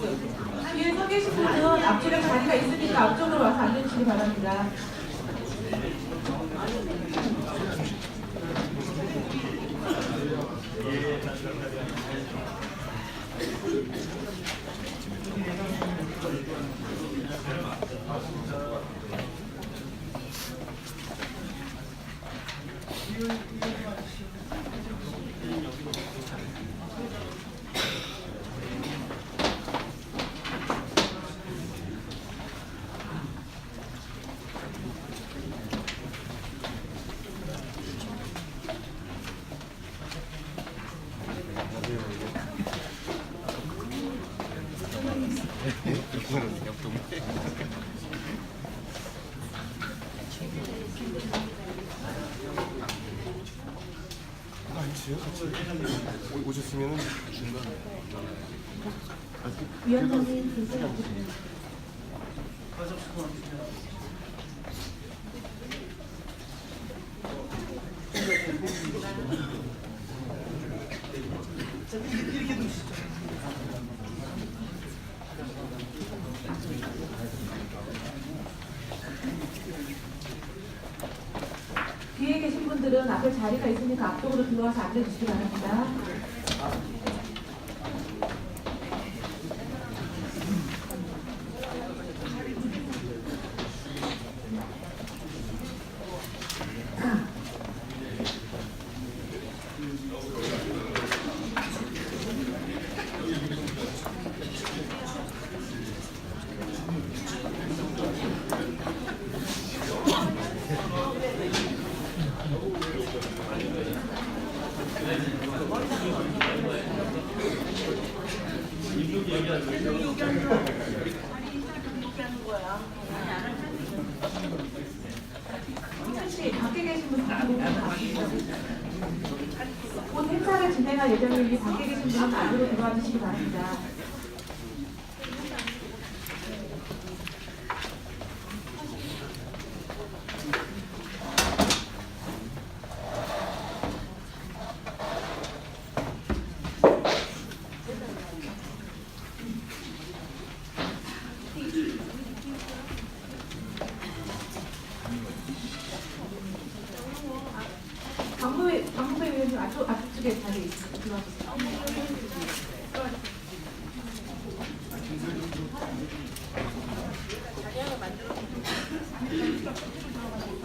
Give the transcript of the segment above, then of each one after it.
뒤에 서 계신 분은 앞쪽에 자리가 있으니까 앞쪽으로 와서 앉으시기 바랍니다. 오셨으면 중간에 위원장님. 뒤에 계신 분들은 앞에 자리가 있으니까 앞쪽으로 들어와서 앉아주시기 바랍니다. 혹시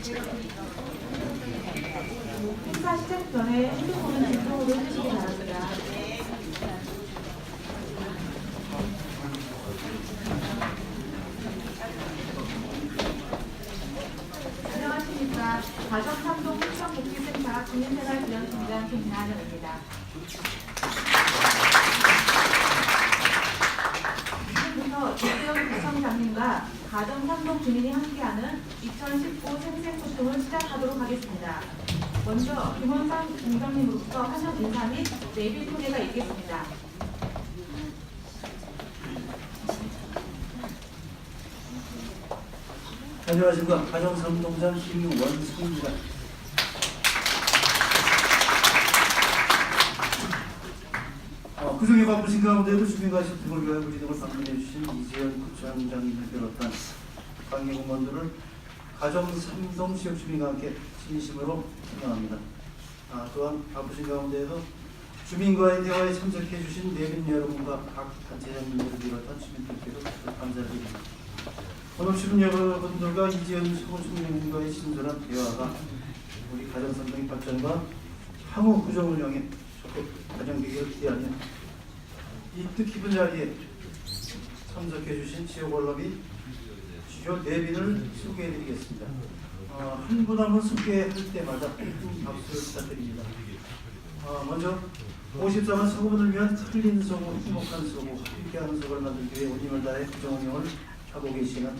행사 시작 전에 핸드폰은 진동으로 해주시기 바랍니다. 안녕하십니까. 가정삼동 행정복지센터 국민생활지원팀장 김나연입니다. 지금부터 조재영 구청장님과 가정삼동 주민이 함께하는 2019 생생소통을 시작하도록 하겠습니다. 먼저 김원상 공장님으로부터 환영 인사 및 내비 소개가 있겠습니다. 안녕하십니까 가정삼동장 김원수입니다. 어, 그중에 바쁘신 가운데도 주민과 시민을 위하여 우리 등을 방문해 주신 이재현 구청장님을 비롯한 관계 공무원들을 가정 삼동 지역 주민과 함께 진심으로 환영합니다. 아, 또한 바쁘신 가운데에도 주민과의 대화에 참석해 주신 내빈 여러분과 각 단체장님들을 비롯한 주민들께도 감사드립니다. 오늘 주민 여러분들과 이재현 서울주민과의 신선한 대화가 우리 가정산동의 발전과 향후 구정 운영에 적극 가정되기를 기대하며 이 뜻깊은 자리에 참석해 주신 지역 언론이 주요 내빈을 소개해 드리겠습니다. 어, 한분 한 분 소개할 때마다 큰 박수를 부탁드립니다. 어, 먼저 54만 서구분을 위한 틀린 서구, 행복한 서구, 함께하는 서구를 만들기 위해 온 힘을 다해 구정운영을 하고 계시는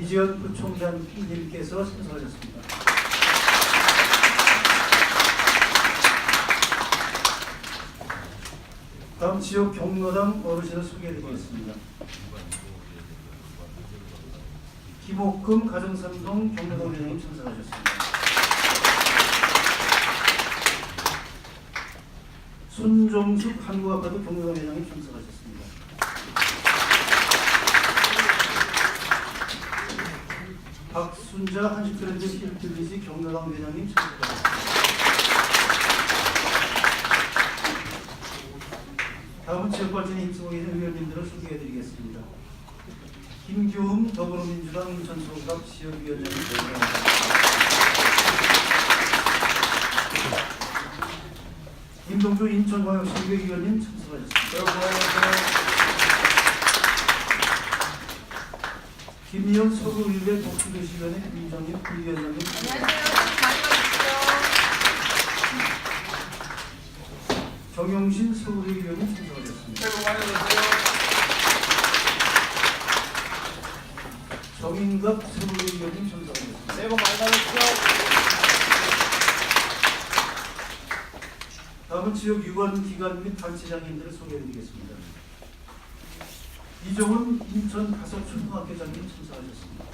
이지연 부총장님께서 참석하셨습니다. 지역 경로당 어르신을 소개해드리겠습니다. 김옥금 가정삼동 경로당 회장님 참석하셨습니다. 손종숙 한국아파트 경로당 회장님 참석하셨습니다. 박순자 한식트렌드 힐트리지 경로당 회장님 참석하셨습니다. 다음은 지역발전에 힘쓰고 계신 의원님들을 소개해드리겠습니다. 김규흠 더불어민주당 인천소갑 지역위원장님 김동주 인천광역시의회 의원님 참석하셨습니다. 김희연 서구의회 독수도시위원회 민정님 부위원장님 정영신 의원님 참석하셨습니다. 정인갑 서구의회 의원님 참석하셨습니다. 새해 복 많이 받으십시오. 다음은 지역 유관 기관 및 단체장님들을 소개해드리겠습니다. 이종훈 인천 가석 초등학교장님 참석하셨습니다.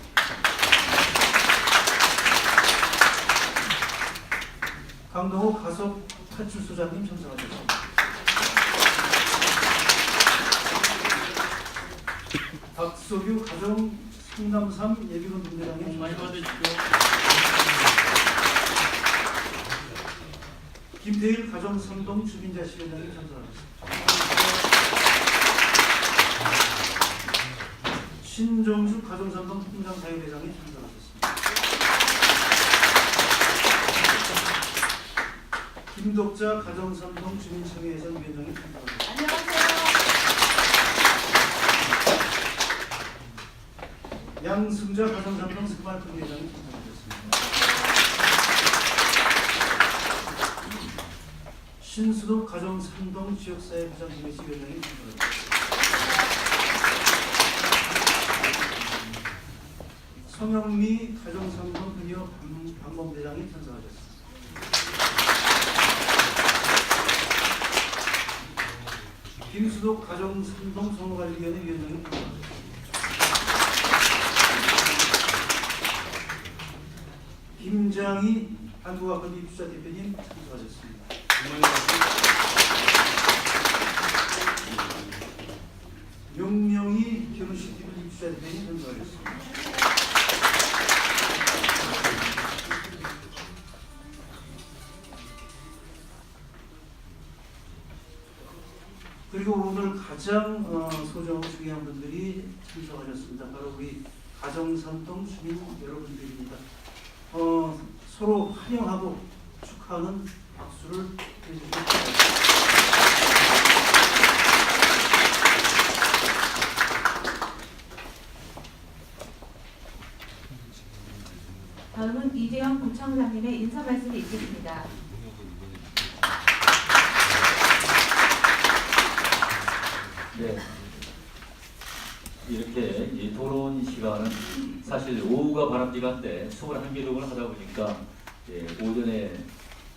강동호 가석 파출소장님 참석하셨습니다. 박소규 가정 성남삼 예비군 분대장님 많이 참석하셨습니다. 받으십시오. 김태일 가정 삼동 주민자치위원장님 참석하셨습니다. 신정수 가정 삼동 통장 사회대장님 참석하셨습니다. 김덕자 가정 삼동 주민청회에서 위원장님 참석하셨습니다. 안녕하세요. 양승자 가정 삼동 스마트 회장님 참석하셨습니다. 신수도 가정 삼동 지역사회 부장님의 위원장님 참석하셨습니다. 성영미 가정 삼동 그녀 방범대장님 참석하셨습니다. 김수도 가정 삼동 성호관리위원회 위원장님. 김장희 한국아카데미 입주자 대표님 참석하셨습니다. 용명희 결혼식 TV 입주자 대표님 참석하셨습니다. 가장 어, 소중하고 중요한 분들이 참석하셨습니다. 바로 우리 가정삼동 주민 여러분들입니다. 어, 서로 환영하고 축하하는 박수를 해주시기 바랍니다. 다음은 이재영 구청장님의 인사 말씀이 있겠습니다. 네. 이렇게 이 토론 시간은 사실 오후가 바람직한데 21개 동을 하다 보니까 예, 오전에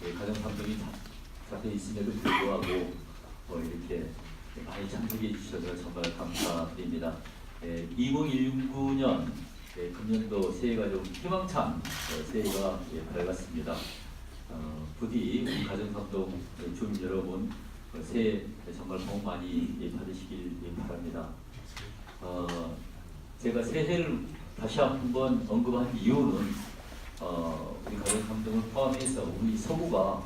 예, 가정 감독이 잡혀 있음에도 불구하고 뭐 이렇게 많이 참석해 주셔서 정말 감사드립니다. 예, 2019년 예, 금년도 새해가 좀 희망찬 어, 새해가 예, 밝았습니다. 어, 부디 우리 가정 감독 주민 여러분 어, 새해 정말 복 많이 예, 받으시길 예, 바랍니다. 어, 제가 새해를 다시 한번 언급한 이유는 어, 우리 가정 감독을 포함해서 우리 서구가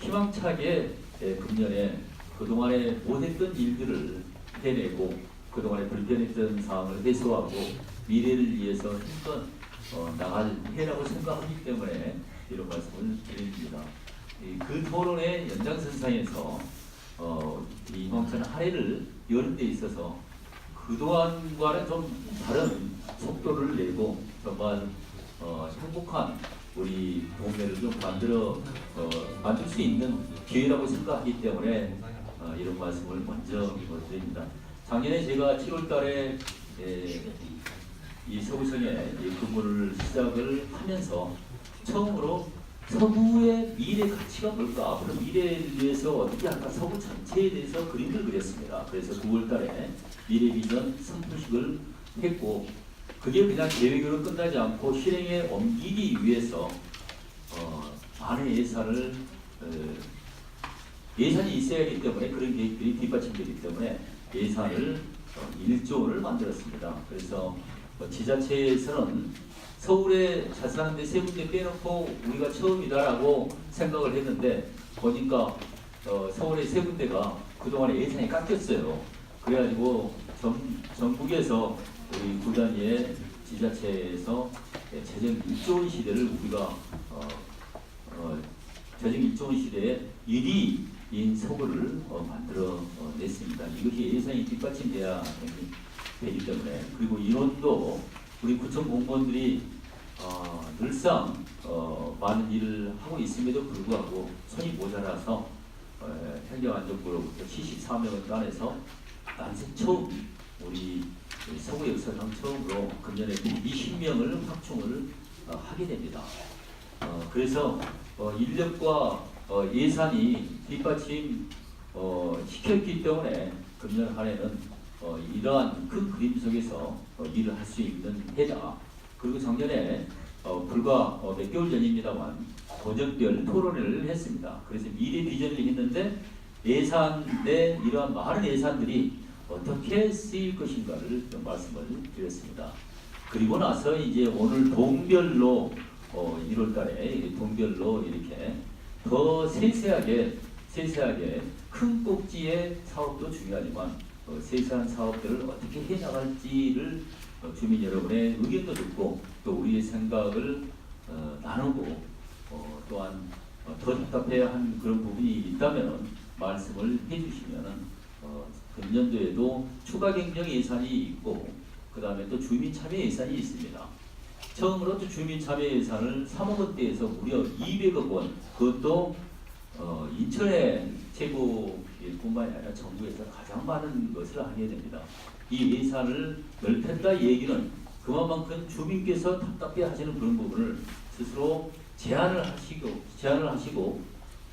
희망차게 예, 금년에 그동안에 못했던 일들을 해내고 그동안에 불편했던 상황을 해소하고 미래를 위해서 힘껏 어, 나갈 해라고 생각하기 때문에 이런 말씀을 드립니다. 이, 그 토론의 연장선상에서 어, 이 이맘찬 할애를 여는 데 있어서 그동안과는 좀 다른 속도를 내고 정말 어, 행복한 우리 동네를 좀 만들어 어, 만들 수 있는 기회라고 생각하기 때문에 어, 이런 말씀을 먼저 어, 드립니다. 작년에 제가 7월달에 예, 이 서구청에 이 근무를 시작을 하면서 처음으로 서구의 미래 가치가 뭘까? 앞으로 미래를 위해서 어떻게 할까? 서구 전체에 대해서 그림을 그렸습니다. 그래서 9월달에 미래 비전 선포식을 했고 그게 그냥 계획으로 끝나지 않고 실행에 옮기기 위해서 어, 많은 예산을 어, 예산이 있어야 하기 때문에 그런 계획들이 뒷받침되기 때문에 예산을 어, 1조를 만들었습니다. 그래서 어, 지자체에서는 서울에 잘 사는데 세 군데 빼놓고 우리가 처음이다라고 생각을 했는데 보니까 어, 서울의 세 군데가 그동안에 예산이 깎였어요. 그래가지고 전, 전국에서 우리 구단위의 지자체에서 예, 재정 1조 원 시대를 우리가 어, 어, 재정 1조 원 시대에 1위인 서구를 어, 만들어 어, 냈습니다. 이것이 예산이 뒷받침돼야 되기 때문에 그리고 인원도 우리 구청 공무원들이 어, 늘상 어, 많은 일을 하고 있음에도 불구하고 손이 모자라서 어, 행정안전부로부터 74명을 따내서 난생 처음 우리 서구 역사상 처음으로 금년에 20명을 확충을 어, 하게 됩니다. 어, 그래서 어, 인력과 어, 예산이 뒷받침 어, 시켰기 때문에 금년 한 해는 어, 이러한 큰 그림 속에서 어, 일을 할 수 있는 해다. 그리고 작년에 어, 불과 어, 몇 개월 전입니다만 도전별 토론을 했습니다. 그래서 미래 비전을 했는데 예산의 이러한 많은 예산들이 어떻게 쓰일 것인가를 좀 말씀을 드렸습니다. 그리고 나서 이제 오늘 동별로 어, 1월달에 동별로 이렇게 더 세세하게 세세하게 큰 꼭지의 사업도 중요하지만 어, 세세한 사업들을 어떻게 해 나갈지를 어, 주민 여러분의 의견도 듣고 또 우리의 생각을 어, 나누고 어, 또한 어, 더 답답해한 그런 부분이 있다면 말씀을 해주시면은 어, 금년도에도 추가 경정 예산이 있고 그 다음에 또 주민 참여 예산이 있습니다. 처음으로 또 주민 참여 예산을 3억 원대에서 무려 200억 원 그것도 어, 인천의 최고 뿐만이 아니라 정부에서 가장 많은 것을 하게 됩니다. 이 예산을 넓혔다 얘기는 그만큼 주민께서 답답해 하시는 그런 부분을 스스로 제안을 하시고 제안을 하시고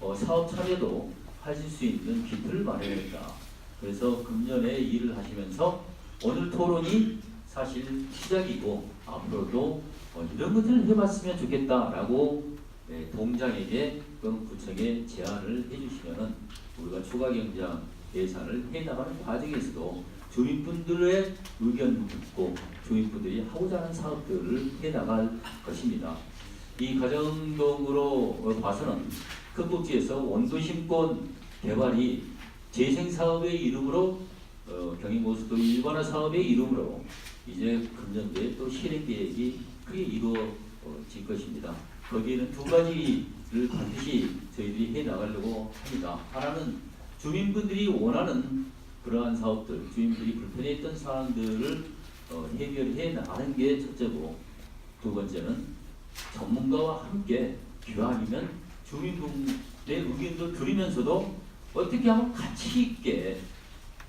어, 사업 참여도 하실 수 있는 기틀을 마련했다. 그래서 금년에 일을 하시면서 오늘 토론이 사실 시작이고 앞으로도 어, 이런 것들을 해봤으면 좋겠다라고 예, 동장에게 또는 구청에 제안을 해주시면은 우리가 추가 경장 예산을 해나가는 과정에서도 주민분들의 의견 듣고 주민분들이 하고자 하는 사업들을 해나갈 것입니다. 이 가정동으로 봐서는 큰국지에서 원도심권 개발이 재생사업의 이름으로 어, 경인고속도로 일반화 사업의 이름으로 이제 금년도에 또 실행 계획이 크게 이루어질 것입니다. 거기에는 두 가지 를 반드시 저희들이 해 나가려고 합니다. 하나는 주민분들이 원하는 그러한 사업들, 주민들이 불편했던 사항들을 어, 해결해 나가는 게 첫째고 두 번째는 전문가와 함께 기왕이면 주민분의 의견도 들으면서도 어떻게 하면 가치 있게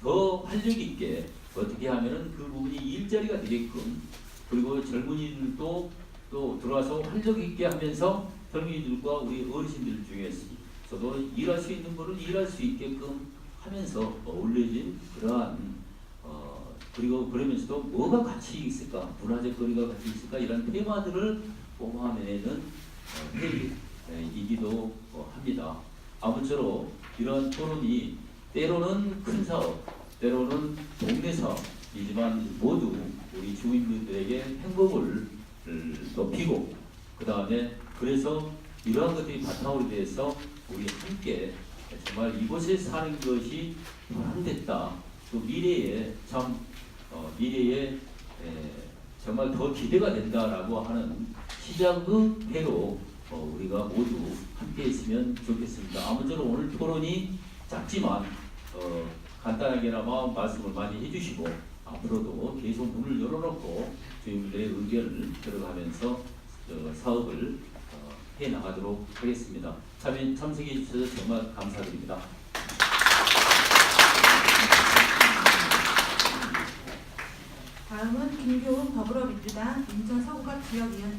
더 활력 있게 어떻게 하면은 그 부분이 일자리가 되게끔 그리고 젊은이들도 또 들어와서 활력 있게 하면서 젊은이들과 우리 어르신들 중에서도 일할 수 있는 거를 일할 수 있게끔 하면서 어울려진 그러한 어 그리고 그러면서도 뭐가 가치 있을까 문화적 거리가 가치 있을까 이런 테마들을 포함해내는 어, 회의이기도 어, 합니다. 아무쪼록 이런 토론이 때로는 큰 사업, 때로는 동네 사업이지만 모두 우리 주민들에게 행복을 높이고 그 다음에 그래서 이러한 것들이 바탕으로 돼서 우리 함께 정말 이곳에 사는 것이 보람됐다. 또 미래에 참 어, 미래에 에, 정말 더 기대가 된다라고 하는 시작의 회로 어, 우리가 모두 함께 있으면 좋겠습니다. 아무쪼록 오늘 토론이 작지만 어, 간단하게나마 말씀을 많이 해주시고 앞으로도 계속 문을 열어놓고 주민들의 의견을 들어가면서 어, 사업을 어, 해 나가도록 하겠습니다. 참, 참석해 주셔서 정말 감사드립니다. 다음은 김교훈 더불어민주당 인천 서구갑 지역위원장.